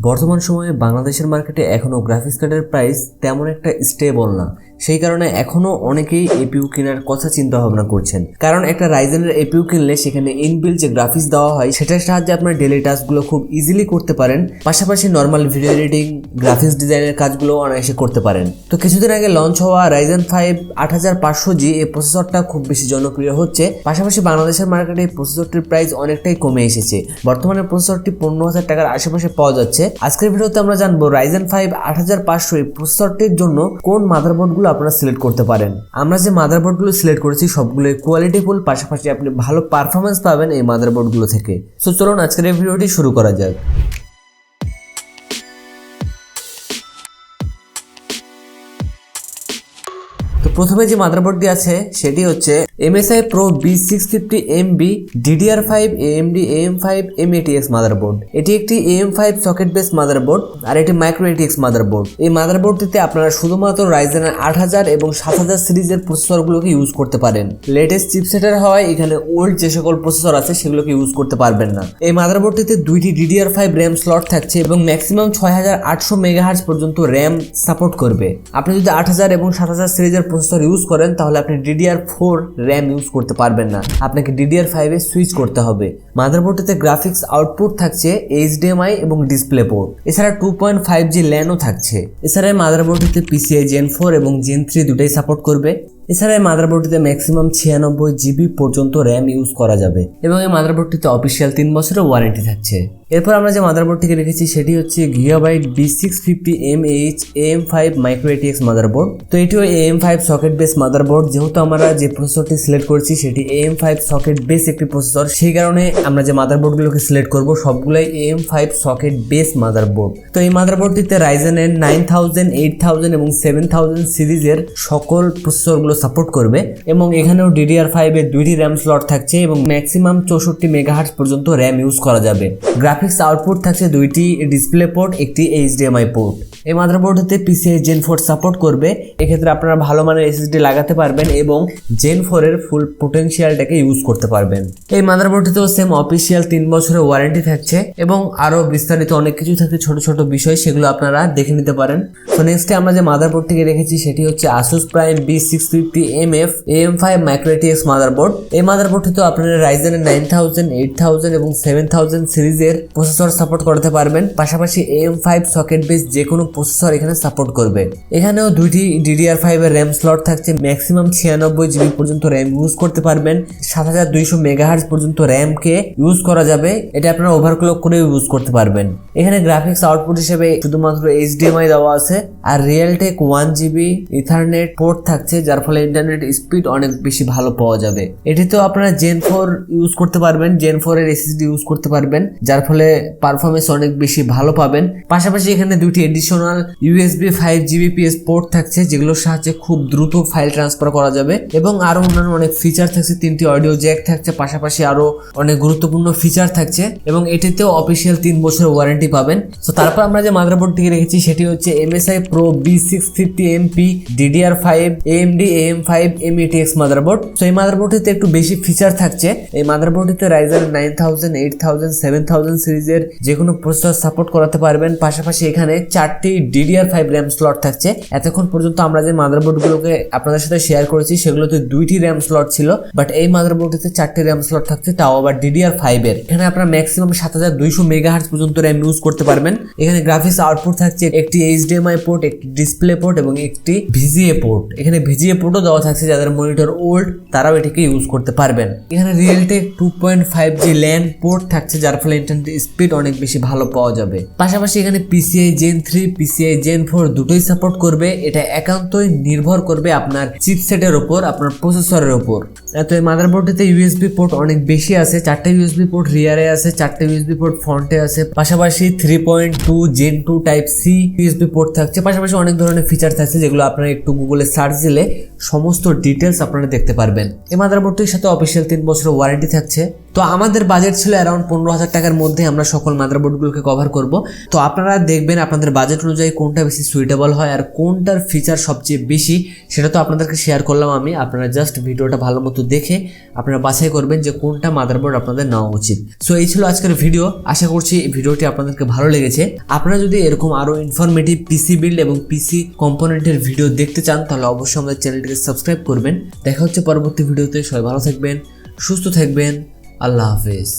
বর্তমান সময়ে বাংলাদেশের মার্কেটে এখনও গ্রাফিক্স কার্ডের প্রাইস তেমন একটা স্টেবল না। সেই কারণে এখনও অনেকেই এপিউ কেনার কথা চিন্তা ভাবনা করছেন। কারণ একটা রাইজেনের এপিউ কিনলে সেখানে ইনবিল যে গ্রাফিক্স দেওয়া হয়, সেটার সাহায্যে আপনার ডেলি টাস্কগুলো খুব ইজিলি করতে পারেন। পাশাপাশি নর্মাল ভিডিও এডিটিং গ্রাফিক্স ডিজাইনের কাজগুলো অনায়াসে করতে পারেন। তো কিছুদিন আগে লঞ্চ হওয়া রাইজেন ফাইভ আট হাজার পাঁচশো জি এই প্রসেসরটা খুব বেশি জনপ্রিয় হচ্ছে। পাশাপাশি বাংলাদেশের মার্কেটে এই প্রসেসরটির প্রাইস অনেকটাই কমে এসেছে। বর্তমানে প্রসেসরটি পনেরো হাজার টাকার আশেপাশে পাওয়া যাচ্ছে। আজকের ভিডিওতে আমরা জানব রাইজেন ফাইভ আট হাজার পাঁচশো এই প্রসেসরটির জন্য কোন মাদারবোর্ডগুলো আপনারা সিলেক্ট করতে পারেন। আমরা যে মাদারবোর্ডগুলো সিলেক্ট করেছি, সবগুলোই কোয়ালিটিফুল পাশাপাশি আপনি ভালো পারফরমেন্স পাবেন এই মাদারবোর্ডগুলো থেকে। সো চলুন আজকের এই ভিডিওটি শুরু করা যাক। তো প্রথমে যে মাদারবোর্ডটি আছে, সেটি হচ্ছে MSI Pro B650 MB DDR5 AMD AM5 M80X motherboard এটি একটি AM5 সকেট বেস মাদারবোর্ড আর এটি মাইক্রো ATX মাদারবোর্ড এই মাদারবোর্ডটিতে আপনারা শুধুমাত্র রাইজেনের আট হাজার এবং সাত হাজার সিরিজের প্রসেসরগুলোকে ইউজ করতে পারেন। লেটেস্ট চিপসেটের হওয়ায় এখানে ওল্ড যে সকল প্রসেসর আছে সেগুলোকে ইউজ করতে পারবেন না। এই মাদারবোর্ডটিতে দুইটি DDR5 র্যাম স্লট থাকছে এবং ম্যাক্সিমাম ছয় হাজার আটশো মেগাহার্জ পর্যন্ত র্যাম সাপোর্ট করবে। আপনি যদি আট হাজার এবং সাত হাজার সিরিজের প্রসেসর ইউজ করেন তাহলে আপনি ডিডিআর ফোর র্যাম ইউজ করতে পারবেন না। আপনাকে ডিডিআর ফাইভে সুইচ করতে হবে। মাদারবোর্ডটিতে গ্রাফিক্স আউটপুট থাকছে এইচডিএমআই এবং ডিসপ্লে পোর্ট এছাড়া টু পয়েন্ট ফাইভ জি ল্যানও থাকছে। এছাড়া মাদারবোর্ডটিতে পিসিআই জেন ফোর এবং জেন থ্রি দুটাই সাপোর্ট করবে। এছাড়া এই মাদারবোর্ডটিতে ম্যাক্সিমাম ছিয়ানব্বই জিবি পর্যন্ত র্যাম ইউজ করা যাবে। এবং এই মাদারবোর্ডটিতে অফিসিয়াল তিন বছরের ওয়ারেন্টি থাকছে। এরপর আমরা যে মাদারবোর্ডটিকে রেখেছি, সেটি হচ্ছে Gigabyte B six fifty M H M five micro ATX motherboard. তো এটি এটিও M five socket base motherboard. যেহেতু আমরা যে প্রসেসরটি সিলেক্ট করেছি, সেটি এম ফাইভ সকেট বেস একটি প্রসেসর সেই কারণে আমরা যে মাদারবোর্ডগুলোকে সিলেক্ট করব, সবগুলোই M five socket base motherboard. তো এই মাদারবোর্ডটিতে রাইজেনের নাইন থাউজেন্ড এইট থাউজেন্ড এবং সেভেন থাউজেন্ড সিরিজের সকল প্রসেসরগুলো সাপোর্ট করবে এবং এখানেও ডিডিআর ফাইভের দুইটি র্যাম স্লট থাকছে এবং ম্যাক্সিমাম চৌষট্টি মেগাহার্টস পর্যন্ত র্যাম ইউজ করা যাবে। গ্রাফিক্স আউটপুট থাকছে দুইটি ডিসপ্লে পোর্ট একটি এইচডিএমআই পোর্ট এই মাদারবোর্ডটিতে পিসিআই জেন ফোর সাপোর্ট করবে। এক্ষেত্রে আপনারা ভালো মানের এসএসডি লাগাতে পারবেন এবং জেন ফোরের ফুল পোটেনশিয়ালটাকে ইউজ করতে পারবেন। এই মাদারবোর্ডটিতেও সেম অফিসিয়াল তিন বছরের ওয়ারেন্টি থাকছে এবং আরও বিস্তারিত অনেক কিছু থাকে, ছোট ছোট বিষয়, সেগুলো আপনারা দেখে নিতে পারেন। তো নেক্সটে আমরা যে মাদারবোর্ডটিকে রেখেছি, সেটি হচ্ছে Asus Prime B six fifty M F M five micro ATX motherboard. এই মাদারবোর্ডটিতেও আপনারা রাইজেনের নাইন থাউজেন্ড এইট থাউজেন্ড এবং সেভেন থাউজেন্ড সিরিজের প্রসেসর সাপোর্ট করতে পারবেন। পাশাপাশি এম ফাইভ সকেট বেস যে কোনো প্রসেসর এখানে সাপোর্ট করবে। এখানেও দুইটি ডিডিআর ফাইভ এর র্যাম স্লট থাকছে ম্যাক্সিমাম ছিয়ানব্বই জিবি পর্যন্ত র্যাম ইউজ করতে পারবেন। সাত হাজার দুইশো মেগাহার্জ পর্যন্ত র্যামকে ইউজ করা যাবে, এটা আপনারা ওভারক্লক করে ইউজ করতে পারবেন। এখানে গ্রাফিক্স আউটপুট হিসেবে শুধুমাত্র এইচডিএমআই দেওয়া আছে, আর Realtek one GB Ethernet port থাকছে, যার ফলে ইন্টারনেট স্পিড অনেক বেশি ভালো পাওয়া যাবে। এটিতেও আপনারা জেন ফোর ইউজ করতে পারবেন জেন ফোর এর এসএসডি ইউজ করতে পারবেন, যার ফলে পারফরমেন্স অনেক বেশি ভালো পাবেন। পাশাপাশি এখানে দুটি additional USB five Gbps port থাকছে, যেগুলোর সাহায্যে খুব দ্রুত ফাইল ট্রান্সফার করা যাবে এবং আরও অন্যান্য অনেক ফিচার থাকছে, তিনটি অডিও জ্যাক থাকছে, পাশাপাশি আরও অনেক গুরুত্বপূর্ণ ফিচার থাকছে এবং এটিতেও অফিসিয়াল তিন বছর ওয়ারেন্টি পাবেন। তো তারপর আমরা যে মাদারবোর্ডটিকে রেখেছি সেটি হচ্ছে MSI Pro B six fifty MP DDR five AMD M five M ATX motherboard. তো এই মাদারবোর্ডটিতে একটু বেশি ফিচার থাকছে। এই মাদারবোর্ডটিতে Ryzen nine thousand eight thousand seven thousand সিরিজের যে কোনো প্রসেসর সাপোর্ট করাতে পারবেন। পাশাপাশি এখানে চারটি ডিডিআর ফাইভ র্যাম স্লট থাকছে। এতক্ষণ পর্যন্ত আমরা যে মাদারবোর্ডগুলোকে আপনাদের সাথে শেয়ার করেছি, সেগুলোতে দুইটি র্যাম স্লট ছিল বাট এই মাদারবোর্ডটিতে চারটি র্যাম স্লট থাকছে, তাও আবার ডিডিআর ফাইভ এর। এখানে আপনারা ম্যাক্সিমাম সাত হাজার দুইশো মেগাহার্জ পর্যন্ত র্যাম ইউজ করতে পারবেন। এখানে গ্রাফিক্স আউটপুট থাকছে, একটি এইচডিএমআই পোর্ট একটি ডিসপ্লে পোর্ট এবং একটি ভিজিএ পোর্ট এখানে ভিজিএ পোর্টও দেওয়া থাকছে, যাদের মনিটর ওল্ড তারাও এটিকে ইউজ করতে পারবেন। এখানে Realtek two point five G LAN port থাকছে, যার ফলে ইন্টারনেট স্পিড অনেক বেশি ভালো পাওয়া যাবে। পাশাপাশি এখানে PCI gen three PCI gen four দুটোই সাপোর্ট করবে, এটা একান্তই নির্ভর করবে আপনার চিপসেটের ওপর, আপনার প্রসেসরের ওপর। তো এই মাদারবোর্ডটিতে ইউএসবি পোর্ট অনেক বেশি আছে, চারটে ইউএসবি পোর্ট রিয়ারে আছে, চারটে ইউএসবি পোর্ট ফ্রন্টে আছে, পাশাপাশি three point two gen two type C USB port থাকছে, পাশাপাশি অনেক ধরনের ফিচার থাকছে যেগুলো আপনারা একটু গুগলে সার্চ দিলে সমস্ত ডিটেলস আপনারা দেখতে পারবেন। এই মাদারবোর্ডটির সাথে অফিসিয়াল তিন বছরের ওয়ারেন্টি থাকছে। তো আমাদের বাজেট ছিল অ্যারাউন্ড পনেরো হাজার টাকার মধ্যে আমরা সকল মাদারবোর্ডগুলোকে কভার করব। তো আপনারা দেখবেন আপনাদের বাজেট অনুযায়ী কোনটা বেশি সুইটেবল হয় আর কোনটার ফিচার সবচেয়ে বেশি, সেটা তো আপনাদেরকে শেয়ার করলাম আমি। আপনারা জাস্ট ভিডিওটা ভালো মতো দেখে আপনারা বাছাই করবেন যে কোনটা মাদারবোর্ড আপনাদের নেওয়া উচিত। সো এই ছিল আজকের ভিডিও আশা করছি এই ভিডিওটি আপনাদেরকে ভালো লেগেছে। আপনারা যদি এরকম আরও ইনফরমেটিভ পিসি বিল্ড এবং পিসি কম্পোনেন্টের ভিডিও দেখতে চান, তাহলে অবশ্যই আমাদের চ্যানেলটিকে সাবস্ক্রাইব করবেন। দেখা হচ্ছে পরবর্তী ভিডিওতে সবাই ভালো থাকবেন, সুস্থ থাকবেন। আল্লাহ হাফেজ।